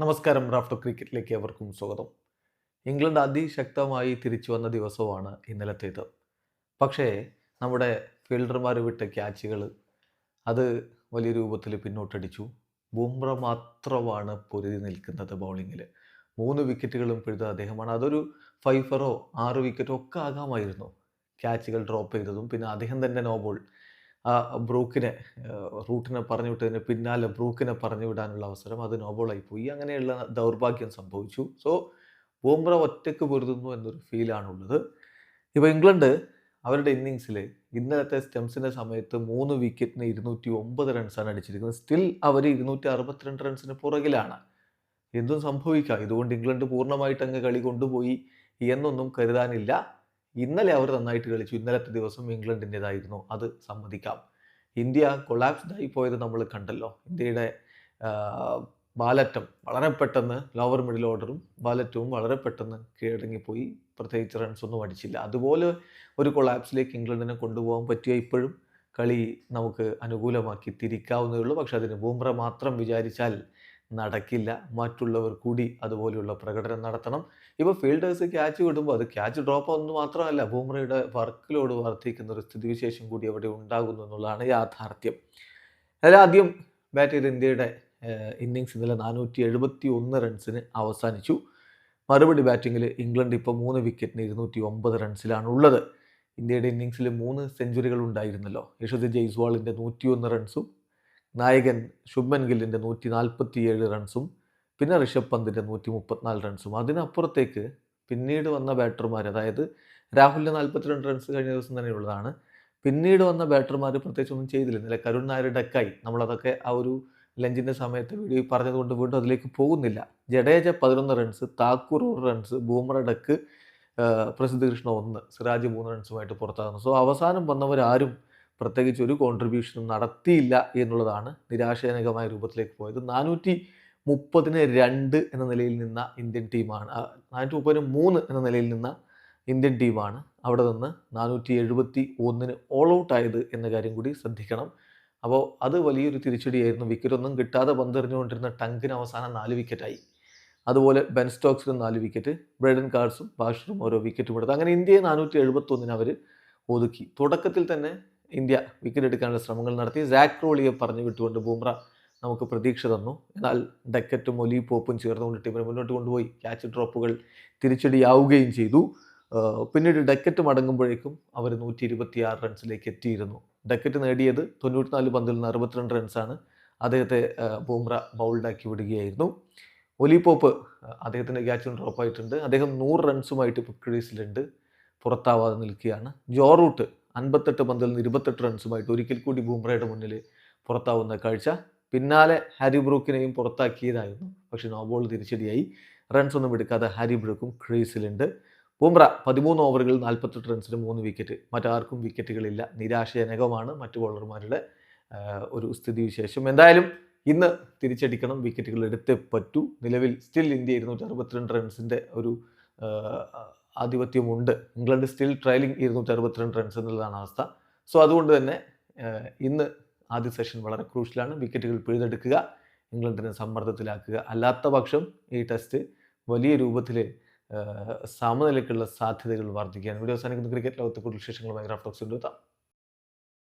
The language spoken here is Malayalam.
നമസ്കാരം റാഫ്റ്റോ ക്രിക്കറ്റിലേക്ക് അവർക്കും സ്വാഗതം. ഇംഗ്ലണ്ട് അതിശക്തമായി തിരിച്ചു വന്ന ദിവസമാണ് ഇന്നലത്തേത്. പക്ഷേ നമ്മുടെ ഫീൽഡർമാർ വിട്ട ക്യാച്ചുകൾ അത് വലിയ രൂപത്തിൽ പിന്നോട്ടടിച്ചു. ബുംറ മാത്രമാണ് പൊരുതി നിൽക്കുന്നത് ബൗളിങ്ങിൽ മൂന്ന് വിക്കറ്റുകളും പിഴുത അദ്ദേഹമാണ്. അതൊരു ഫൈഫറോ ആറ് വിക്കറ്റോ ഒക്കെ ആകാമായിരുന്നു. ക്യാച്ചുകൾ ഡ്രോപ്പ് ചെയ്തതും പിന്നെ അദ്ദേഹം തന്നെ നോ ബോൾ ആ ബ്രൂക്കിനെ റൂട്ടിനെ പറഞ്ഞു വിട്ടതിന് പിന്നാലെ ബ്രൂക്കിനെ പറഞ്ഞു വിടാനുള്ള അവസരം അത് നോബോളായി പോയി. അങ്ങനെയുള്ള ദൗർഭാഗ്യം സംഭവിച്ചു. സോ ബോംബ്ര ഒറ്റയ്ക്ക് പൊരുതുന്നു എന്നൊരു ഫീലാണുള്ളത് ഇപ്പോൾ ഇംഗ്ലണ്ട് അവരുടെ ഇന്നിങ്സിൽ ഇന്നലത്തെ സ്റ്റെംസിന്റെ സമയത്ത് മൂന്ന് വിക്കറ്റിന് ഇരുന്നൂറ്റി ഒമ്പത് റൺസാണ് അടിച്ചിരിക്കുന്നത്. സ്റ്റിൽ അവർ ഇരുന്നൂറ്റി അറുപത്തിരണ്ട് റൺസിന് പുറകിലാണ്. എന്തും സംഭവിക്കാം. ഇതുകൊണ്ട് ഇംഗ്ലണ്ട് പൂർണമായിട്ട് അങ്ങ് കളി കൊണ്ടുപോയി എന്നൊന്നും കരുതാനില്ല. ഇന്നലെ അവർ നന്നായിട്ട് കളിച്ചു. ഇന്നലത്തെ ദിവസം ഇംഗ്ലണ്ടിന്റെതായിരുന്നു. അത് സമ്മതിക്കാം. ഇന്ത്യ കൊളാപ്സ്ഡ് ആയി പോയത് നമ്മൾ കണ്ടല്ലോ. ഇന്ത്യയുടെ ബാലറ്റം വളരെ പെട്ടെന്ന് ലോവർ മിഡിൽ ഓർഡറും ബാലറ്റവും വളരെ പെട്ടെന്ന് കീഴടങ്ങിപ്പോയി. പ്രത്യേകിച്ച് റൺസ് ഒന്നും അടിച്ചില്ല. അതുപോലെ ഒരു കൊളാപ്സിലേക്ക് ഇംഗ്ലണ്ടിനെ കൊണ്ടുപോകാൻ പറ്റിയ ഇപ്പോഴും കളി നമുക്ക് അനുകൂലമാക്കി തിരിക്കാവുന്നേ ഉള്ളൂ. പക്ഷെ അതിന് ബൂംറ മാത്രം വിചാരിച്ചാൽ നടക്കില്ല. മറ്റുള്ളവർ കൂടി അതുപോലെയുള്ള പ്രകടനം നടത്തണം. ഇപ്പോൾ ഫീൽഡേഴ്സ് ക്യാച്ച് വിടുമ്പോൾ അത് ക്യാച്ച് ഡ്രോപ്പ് ഒന്നും മാത്രമല്ല ബൂമറയുടെ വർക്ക് ലോഡ് വർദ്ധിക്കുന്ന ഒരു സ്ഥിതിവിശേഷം കൂടി അവിടെ ഉണ്ടാകുന്നു എന്നുള്ളതാണ് യാഥാർത്ഥ്യം. അതായത് ആദ്യം ബാറ്റ് ചെയ്ത ഇന്ത്യയുടെ ഇന്നിങ്സ് ഇന്നലെ നാനൂറ്റി എഴുപത്തി ഒന്ന് റൺസിന് അവസാനിച്ചു. മറുപടി ബാറ്റിങ്ങിൽ ഇംഗ്ലണ്ട് ഇപ്പോൾ മൂന്ന് വിക്കറ്റിന് ഇരുന്നൂറ്റി ഒമ്പത് റൺസിലാണ് ഉള്ളത് ഇന്ത്യയുടെ ഇന്നിങ്സിൽ മൂന്ന് സെഞ്ചുറികൾ ഉണ്ടായിരുന്നല്ലോ. യശോദ് ജയ്സ്വാളിന്റെ നൂറ്റിയൊന്ന് റൺസും നായകൻ ശുഭ്മൻ ഗില്ലിന്റെ നൂറ്റി നാൽപ്പത്തി ഏഴ് റൺസും പിന്നെ ഋഷഭ് പന്തിന്റെ നൂറ്റി മുപ്പത്തിനാല് റൺസും അതിനപ്പുറത്തേക്ക് പിന്നീട് വന്ന ബാറ്റർമാർ അതായത് രാഹുലിന്റെ നാൽപ്പത്തിരണ്ട് റൺസ് കഴിഞ്ഞ ദിവസം തന്നെ ഉള്ളതാണ്. പിന്നീട് വന്ന ബാറ്റർമാർ പ്രത്യേകിച്ച് ഒന്നും ചെയ്തില്ല കരുൺ നായർ ഡക്കായി. നമ്മളതൊക്കെ ആ ഒരു ലഞ്ചിന്റെ സമയത്ത് വീഡിയോ പറഞ്ഞതുകൊണ്ട് വീണ്ടും അതിലേക്ക് പോകുന്നില്ല. ജഡേജ പതിനൊന്ന് റൺസ് താക്കൂർ ഒരു റൺസ് ബൂമറ ഡക്ക് പ്രസിദ്ധ കൃഷ്ണ ഒന്ന് സിറാജ് മൂന്ന് റൺസുമായിട്ട് പുറത്താകുന്നു. സോ അവസാനം വന്നവരാരും പ്രത്യേകിച്ച് ഒരു കോൺട്രിബ്യൂഷനും നടത്തിയില്ല എന്നുള്ളതാണ് നിരാശാജനകമായ രൂപത്തിലേക്ക് പോയത്. നാനൂറ്റി മുപ്പതിന് രണ്ട് എന്ന നിലയിൽ നിന്ന ഇന്ത്യൻ ടീമാണ് നാനൂറ്റി മുപ്പതിന് മൂന്ന് എന്ന നിലയിൽ നിന്ന ഇന്ത്യൻ ടീമാണ് അവിടെ നിന്ന് നാനൂറ്റി എഴുപത്തി ഒന്നിന് ഓൾ ഔട്ട് ആയത് എന്ന കാര്യം കൂടി ശ്രദ്ധിക്കണം. അപ്പോൾ അത് വലിയൊരു തിരിച്ചടിയായിരുന്നു. വിക്കറ്റൊന്നും കിട്ടാതെ പന്തെറിഞ്ഞുകൊണ്ടിരുന്ന ടങ്കിന് അവസാനം നാല് വിക്കറ്റായി അതുപോലെ ബെൻ സ്റ്റോക്സിനും നാല് വിക്കറ്റ് ബ്രൈഡൻ കാർഡ്സും ബാഷറും ഓരോ വിക്കറ്റും എടുത്തു. അങ്ങനെ ഇന്ത്യയെ നാനൂറ്റി എഴുപത്തി ഒന്നിന് അവർ ഒതുക്കി. തുടക്കത്തിൽ തന്നെ ഇന്ത്യ വിക്കറ്റ് എടുക്കാനുള്ള ശ്രമങ്ങൾ നടത്തി. സാക് ക്രോളിയെ പറഞ്ഞു വിട്ടുകൊണ്ട് ബൂമ്ര നമുക്ക് പ്രതീക്ഷ തന്നു. എന്നാൽ ഡക്കറ്റും ഒലി പോപ്പും ചേർന്നുകൊണ്ട് ടീമിനെ മുന്നോട്ട് കൊണ്ടുപോയി. ക്യാച്ച് ഡ്രോപ്പുകൾ തിരിച്ചടിയാവുകയും ചെയ്തു. പിന്നീട് ഡക്കറ്റ് മടങ്ങുമ്പോഴേക്കും അവർ നൂറ്റി ഇരുപത്തി ആറ് റൺസിലേക്ക് എത്തിയിരുന്നു. ഡക്കറ്റ് നേടിയത് തൊണ്ണൂറ്റിനാല് പന്തിൽ നിന്ന് അറുപത്തിരണ്ട് റൺസാണ്. അദ്ദേഹത്തെ ബൂമ്ര ബൗൾഡാക്കി വിടുകയായിരുന്നു. ഒലി പോപ്പ് അദ്ദേഹത്തിന്റെ ക്യാച്ചും ഡ്രോപ്പായിട്ടുണ്ട് അദ്ദേഹം നൂറ് റൺസുമായിട്ട് ഇപ്പോൾ ക്രീസിലുണ്ട്. പുറത്താവാതെ നിൽക്കുകയാണ്. ജോ റൂട്ട് അൻപത്തെട്ട് പന്തിൽ നിന്ന് ഇരുപത്തെട്ട് റൺസുമായിട്ട് ഒരിക്കൽ കൂടി ബൂംറയുടെ മുന്നിൽ പുറത്താവുന്ന കാഴ്ച. പിന്നാലെ ഹാരി ബ്രൂക്കിനെയും പുറത്താക്കിയതായിരുന്നു. പക്ഷേ നോ ബോൾ തിരിച്ചടിയായി. റൺസ് ഒന്നും എടുക്കാതെ ഹാരി ബ്രൂക്കും ക്രീസിലുണ്ട്. ബൂംറ പതിമൂന്ന് ഓവറുകളിൽ നാൽപ്പത്തെട്ട് റൺസിന് മൂന്ന് വിക്കറ്റ്. മറ്റാർക്കും വിക്കറ്റുകളില്ല. നിരാശജനകമാണ് മറ്റു ബോളർമാരുടെ ഒരു സ്ഥിതിവിശേഷം. എന്തായാലും ഇന്ന് തിരിച്ചടിക്കണം. വിക്കറ്റുകൾ എടുത്തേ പറ്റൂ. നിലവിൽ സ്റ്റിൽ ഇന്ത്യ ഇരുന്നൂറ്റി അറുപത്തിരണ്ട് റൺസിന്റെ ഒരു ആധിപത്യമുണ്ട്. ഇംഗ്ലണ്ട് സ്റ്റിൽ ട്രയലിംഗ് ഇരുന്നൂറ്റി അറുപത്തിരണ്ട് റൺസ് എന്നുള്ളതാണ് അവസ്ഥ. സോ അതുകൊണ്ട് തന്നെ ഇന്ന് ആദ്യ സെഷൻ വളരെ ക്രൂഷ്യലാണ് വിക്കറ്റുകൾ പിഴുതെടുക്കുക ഇംഗ്ലണ്ടിനെ സമ്മർദ്ദത്തിലാക്കുക. അല്ലാത്ത പക്ഷം ഈ ടെസ്റ്റ് വലിയ രൂപത്തിൽ സമനിലയ്ക്കുള്ള സാധ്യതകൾ വർദ്ധിക്കുകയാണ് വീഡിയോ അവസാനിക്കുന്ന. ക്രിക്കറ്റ് ലോകത്തെ കൂടുതൽ വിശേഷങ്ങളുമായി റാഫ്റ്റോക്സ് കൊണ്ടുവെത്താം